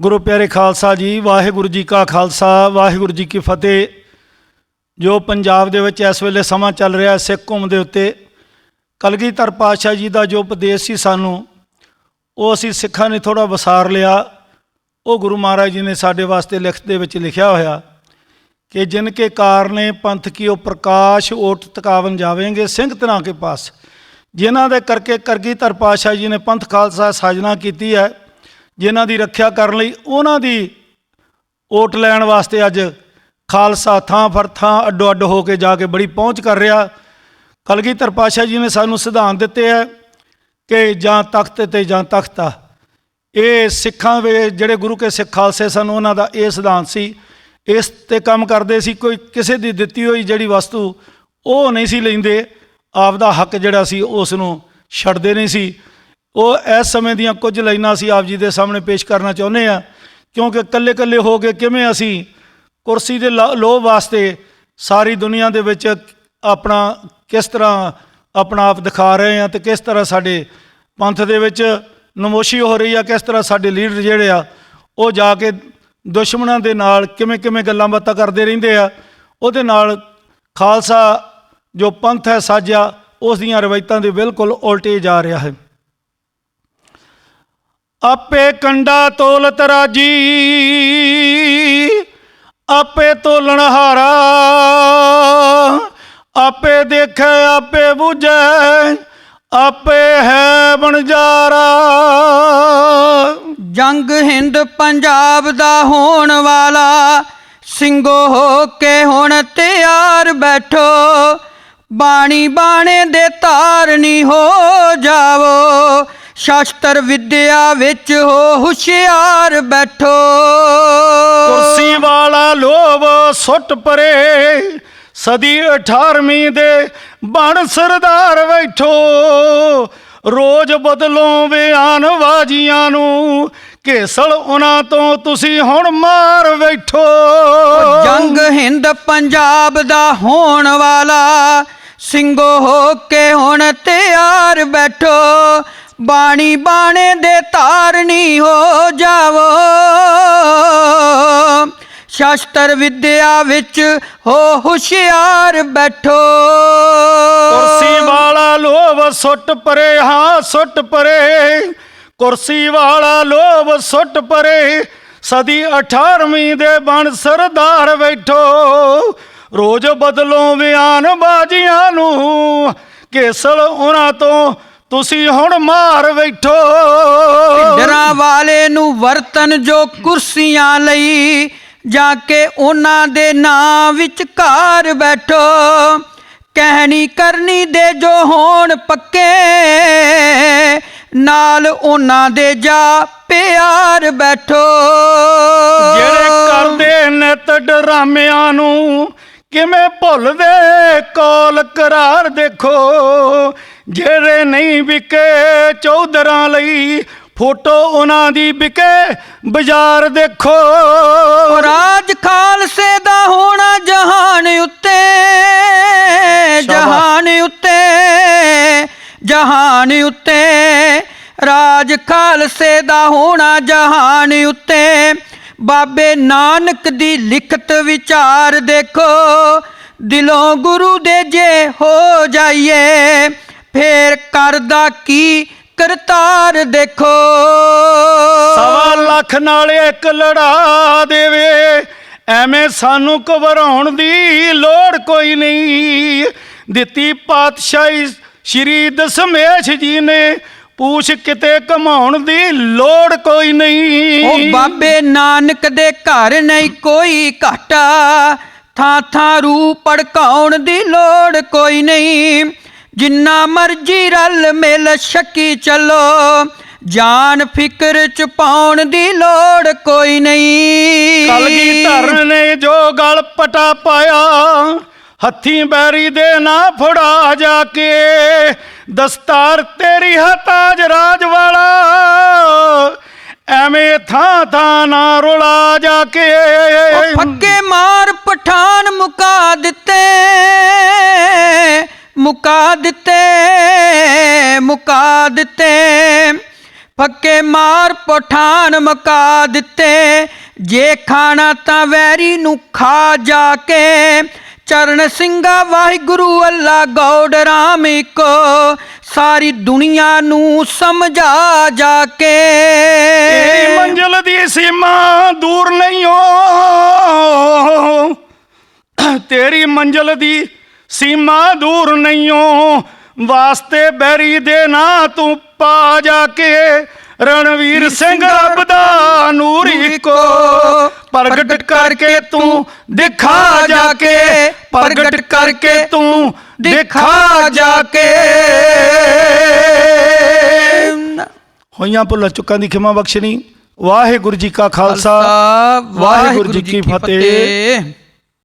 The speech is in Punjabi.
ਗੁਰੂ ਪਿਆਰੇ ਖਾਲਸਾ ਜੀ, ਵਾਹਿਗੁਰੂ ਜੀ ਕਾ ਖਾਲਸਾ, ਵਾਹਿਗੁਰੂ ਜੀ ਕੀ ਫਤਿਹ। ਜੋ ਪੰਜਾਬ ਦੇ ਵਿੱਚ ਇਸ ਵੇਲੇ ਸਮਾਂ ਚੱਲ ਰਿਹਾ ਸਿੱਖ ਕੌਮ ਦੇ ਉੱਤੇ, ਕਲਗੀਧਰ ਪਾਤਸ਼ਾਹ ਜੀ ਦਾ ਜੋ ਉਪਦੇਸ਼ ਸੀ ਸਾਨੂੰ, ਉਹ ਅਸੀਂ ਸਿੱਖਾਂ ਨੇ ਥੋੜਾ ਵਸਾਰ ਲਿਆ। ਉਹ ਗੁਰੂ ਮਹਾਰਾਜ ਜੀ ਨੇ ਸਾਡੇ ਵਾਸਤੇ ਲਿਖਤ ਦੇ ਵਿੱਚ ਲਿਖਿਆ ਹੋਇਆ ਕਿ ਜਿਨ ਕੇ ਕਾਰਨੇ ਪੰਥ ਕੀਓ ਪ੍ਰਕਾਸ਼ ਓਟ ਤਕਾਵਨ ਜਾਵੇਂਗੇ, ਸਿੰਘ ਤਨਾ ਕੇ ਪਾਸ। ਜਿਨ੍ਹਾਂ ਦੇ ਕਰਕੇ ਕਰਗੀਧਰ ਪਾਤਸ਼ਾਹ ਜੀ ਨੇ ਪੰਥ ਖਾਲਸਾ ਸਾਜਨਾ ਕੀਤੀ ਹੈ ਜਿਨ੍ਹਾਂ ਦੀ ਰੱਖਿਆ ਕਰਨ ਲਈ ਉਹਨਾਂ ਦੀ ਓਟ ਲੈਣ ਵਾਸਤੇ ਅੱਜ ਖਾਲਸਾ ਥਾਂ ਫਰ ਥਾਂ ਅੱਡੋ ਅੱਡ ਹੋ ਕੇ ਜਾ ਕੇ ਬੜੀ ਪਹੁੰਚ ਕਰ ਰਿਹਾ। ਕਲਗੀਧਰ ਪਾਤਸ਼ਾਹ ਜੀ ਨੇ ਸਾਨੂੰ ਸਿਧਾਂਤ ਦਿੱਤੇ ਹੈ ਕਿ ਜਾਂ ਤਖਤ ਤੇ ਜਾਂ ਤਖਤਾ ਇਹ ਸਿੱਖਾਂ ਵੇ ਜਿਹੜੇ ਗੁਰੂ ਕੇ ਸਿੱਖ ਖਾਲਸੇ ਸਨ, ਉਹਨਾਂ ਦਾ ਇਹ ਸਿਧਾਂਤ ਸੀ। ਇਸ ਤੇ ਕੰਮ ਕਰਦੇ ਸੀ, ਕੋਈ ਕਿਸੇ ਦੀ ਦਿੱਤੀ ਹੋਈ ਜਿਹੜੀ ਵਸਤੂ ਉਹ ਨਹੀਂ ਸੀ ਲੈਂਦੇ। ਆਪ ਦਾ ਹੱਕ ਜਿਹੜਾ ਸੀ, ਉਸ ਨੂੰ ਛੱਡਦੇ ਨਹੀਂ ਸੀ। ਉਹ ਇਸ ਸਮੇਂ ਦੀਆਂ ਕੁਝ ਲਾਈਨਾਂ ਅਸੀਂ ਆਪ ਜੀ ਦੇ ਸਾਹਮਣੇ ਪੇਸ਼ ਕਰਨਾ ਚਾਹੁੰਦੇ ਆ ਕਿਉਂਕਿ ਕੱਲੇ ਕੱਲੇ ਹੋ ਕੇ ਕਿਵੇਂ ਅਸੀਂ ਕੁਰਸੀ ਦੇ ਲਾ- ਲੋਭ ਵਾਸਤੇ ਸਾਰੀ ਦੁਨੀਆ ਦੇ ਵਿੱਚ ਆਪਣਾ ਕਿਸ ਤਰ੍ਹਾਂ ਆਪਣਾ ਆਪ ਦਿਖਾ ਰਹੇ ਆ ਤੇ ਕਿਸ ਤਰ੍ਹਾਂ ਸਾਡੇ ਪੰਥ ਦੇ ਵਿੱਚ ਨਮੋਸ਼ੀ ਹੋ ਰਹੀ ਆ, ਕਿਸ ਤਰ੍ਹਾਂ ਸਾਡੇ ਲੀਡਰ ਜਿਹੜੇ ਆ, ਉਹ ਜਾ ਕੇ ਦੁਸ਼ਮਣਾਂ ਦੇ ਨਾਲ ਕਿਵੇਂ ਕਿਵੇਂ ਗੱਲਾਂ ਬਾਤਾਂ ਕਰਦੇ ਰਹਿੰਦੇ ਆ, ਉਹਦੇ ਨਾਲ ਖਾਲਸਾ ਜੋ ਪੰਥ ਹੈ ਸਾਜਿਆ, ਉਸ ਦੀਆਂ ਰਵਾਇਤਾਂ ਦੇ ਬਿਲਕੁਲ ਉਲਟੇ ਜਾ ਰਿਹਾ ਹੈ। ਆਪੇ ਕੰਡਾ ਤੋਲ ਤਰਾਜੀ ਆਪੇ ਤੋਲਣ ਹਾਰਾ, ਆਪੇ ਦੇਖੇ, ਆਪੇ ਬੁਝੈ, ਆਪੇ ਹੈ ਬਣਜਾਰਾ ਜੰਗ ਹਿੰਦ ਪੰਜਾਬ ਦਾ ਹੋਣ ਵਾਲਾ, ਸਿੰਘੋ ਹੋ ਕੇ ਹੁਣ ਤਿਆਰ ਬੈਠੋ, ਬਾਣੀ ਬਾਣੇ ਦੇ ਤਾਰਨੀ ਹੋ ਜਾਵੋ। ਸ਼ਾਸਤਰ ਵਿਦਿਆ ਵਿੱਚ ਹੋ ਹੁਸ਼ਿਆਰ ਬੈਠੋ। ਕੁਰਸੀ ਵਾਲਾ ਲੋਭ ਸੁੱਟ ਪਰੇ ਸਦੀ 18ਵੀਂ ਦੇ ਬਣ ਸਰਦਾਰ ਬੈਠੋ। ਰੋਜ਼ ਬਦਲੋਂ ਬਿਆਨ ਵਾਜੀਆਂ ਨੂੰ ਘੇਸਲ ਉਹਨਾਂ ਤੋਂ ਤੁਸੀਂ ਹੁਣ ਮਾਰ ਬੈਠੋ। ਜੰਗ ਹਿੰਦ ਪੰਜਾਬ ਦਾ ਹੋਣ ਵਾਲਾ ਸਿੰਘੋ ਹੋ ਕੇ ਹੁਣ ਤਿਆਰ ਬੈਠੋ। ਬਾਣੀ ਬਾਣੇ ਦੇ ਤਾਰਨੀ ਹੋ ਜਾਵੋ। ਸ਼ਾਸਤਰ ਵਿਦਿਆ ਵਿੱਚ ਹੋ ਹੁਸ਼ਿਆਰ ਬੈਠੋ। ਕੁਰਸੀ ਵਾਲਾ ਲੋਭ ਸੁੱਟ ਪਰੇ, ਹਾਂ ਸੁੱਟ ਪਰੇ। ਕੁਰਸੀ ਵਾਲਾ ਲੋਭ ਸੁੱਟ ਪਰੇ, ਸਦੀ 18ਵੀਂ ਦੇ ਬਣ ਸਰਦਾਰ ਬੈਠੋ। ਰੋਜ਼ ਬਦਲੋ ਬਿਆਨ ਬਾਜੀਆਂ ਨੂੰ, ਕੇਸਲ ਉਹਨਾਂ ਤੋਂ ਤੁਸੀਂ ਹੁਣ ਮਾਰ ਬੈਠੋ। ਡਰਾਂ ਵਾਲੇ ਨੂੰ ਵਰਤਨ ਜੋ ਕੁਰਸੀਆਂ ਲਈ ਜਾ ਕੇ ਉਹਨਾਂ ਦੇ ਨਾਂ ਵਿੱਚ ਘਰ ਬੈਠੋ। ਕਹਿਣੀ ਕਰਨੀ ਦੇ ਜੋ ਹੋਣ ਪੱਕੇ ਨਾਲ ਉਹਨਾਂ ਦੇ ਜਾ ਪਿਆਰ ਬੈਠੋ। ਜਿਹੜੇ ਕਰਦੇ ਨਿਤ ਡਰਾਮਿਆਂ ਨੂੰ ਕਿਵੇਂ ਭੁੱਲਦੇ? ਕੋਲ ਕਰਾਰ ਦੇਖੋ। ਜਿਹੜੇ ਨਹੀਂ ਵਿਕੇ ਚੌਧਰਾਂ ਲਈ ਫੋਟੋ ਉਹਨਾਂ ਦੀ ਵਿਕੇ ਬਾਜ਼ਾਰ ਦੇਖੋ। ਰਾਜ ਖਾਲਸੇ ਦਾ ਹੋਣਾ ਜਹਾਨ ਉੱਤੇ ਜਹਾਨ ਉੱਤੇ ਜਹਾਨ ਉੱਤੇ। ਰਾਜ ਖਾਲਸੇ ਦਾ ਹੋਣਾ ਜਹਾਨ ਉੱਤੇ। ਬਾਬੇ ਨਾਨਕ ਦੀ ਲਿਖਤ ਵਿਚਾਰ ਦੇਖੋ ਦਿਲੋਂ ਗੁਰੂ ਦੇ ਜੇ ਹੋ ਜਾਈਏ। ਫੇਰ ਕਰਦਾ ਕੀ? ਕਰਤਾਰ ਦੇਖੋ। ਸਵਾ ਲੱਖ ਨਾਲ ਇੱਕ ਲੜਾ ਦੇਵੇ ਐਵੇਂ ਸਾਨੂੰ ਘਬਰਾਉਣ ਦੀ ਲੋੜ ਕੋਈ ਨਹੀਂ। ਦਿੱਤੀ ਪਾਤਸ਼ਾਹੀ ਸ਼੍ਰੀ ਦਸ਼ਮੇਸ਼ ਜੀ ਨੇ ਪੂਛ ਕਿਤੇ ਕਮਾਉਣ ਦੀ ਲੋੜ ਕੋਈ ਨਹੀਂ। ਉਹ ਬਾਬੇ ਨਾਨਕ ਦੇ ਘਰ ਨਹੀਂ ਕੋਈ ਘਾਟਾ ਥਾਂ ਥਾਂ ਰੂ ਪੜਕਾਉਣ ਦੀ ਲੋੜ ਕੋਈ ਨਹੀਂ। ਜਿੰਨਾ ਮਰਜ਼ੀ ਰਲ ਮਿਲ ਸ਼ੱਕੀ ਚੱਲੋ ਜਾਨ ਫਿਕਰ ਚ ਪਾਉਣ ਦੀ ਲੋੜ ਕੋਈ ਨਹੀਂ। ਕਲਗੀ ਧਰਨ ਨੇ ਜੋ ਗਲ ਪਟਾ ਪਾਇਆ ਹੱਥੀਂ ਬੈਰੀ ਦੇ ਨਾ ਫੜਾ ਜਾ ਕੇ ਦਸਤਾਰ ਤੇਰੀ ਹੈ ਤਾਜ ਰਾਜ ਵਾਲਾ ਐਵੇਂ ਥਾਂ ਥਾਂ ਨਾ ਰੁਲਾ ਜਾ ਕੇ। ਫੱਕੇ ਮਾਰ ਪਠਾਨ ਮੁਕਾ ਮੁਕਾ ਦਿੱਤੇ ਮੁਕਾ ਦਿੱਤੇ। ਫੱਕੇ ਮਾਰ ਪਠਾਨ ਮਕਾ ਦਿੱਤੇ। ਜੇ ਖਾਣਾ ਤਾਂ ਵੈਰੀ ਨੂੰ ਖਾ ਜਾ ਕੇ। ਚਰਨ ਸਿੰਘਾ ਵਾਹਿਗੁਰੂ ਅੱਲਾ ਗੌਡ ਰਾਮ ਇੱਕੋ। ਸਾਰੀ ਦੁਨੀਆ ਨੂੰ ਸਮਝਾ ਜਾ ਕੇ। ਤੇਰੀ ਮੰਜ਼ਿਲ ਦੀ ਸੀਮਾ ਦੂਰ ਨਹੀਂ ਹੋ। ਤੇਰੀ ਮੰਜ਼ਿਲ ਦੀ ਸੀਮਾ ਦੂਰ ਹੋ ਵਾਸਤੇ ਬੈਰੀ ਦੇ ਨਾ ਤੂੰ ਪਾ ਜਾ ਕੇ। ਰਣਵੀਰ ਸਿੰਘ ਰੱਬ ਦਾ ਨੂਰ ਇੱਕੋ ਪ੍ਰਗਟ ਕਰਕੇ ਤੂੰ ਦਿਖਾ ਜਾ ਕੇ। ਪ੍ਰਗਟ ਕਰਕੇ ਤੂੰ ਦਿਖਾ ਜਾ ਕੇ। ਹੋਈਆਂ ਭੁੱਲਾਂ ਚੁੱਕਾਂ ਦੀ ਖਿਮਾ ਬਖਸ਼ਣੀ। ਵਾਹਿਗੁਰੂ ਜੀ ਕਾ ਖਾਲਸਾ ਵਾਹਿਗੁਰੂ ਜੀ ਕੀ ਫਤਿਹ।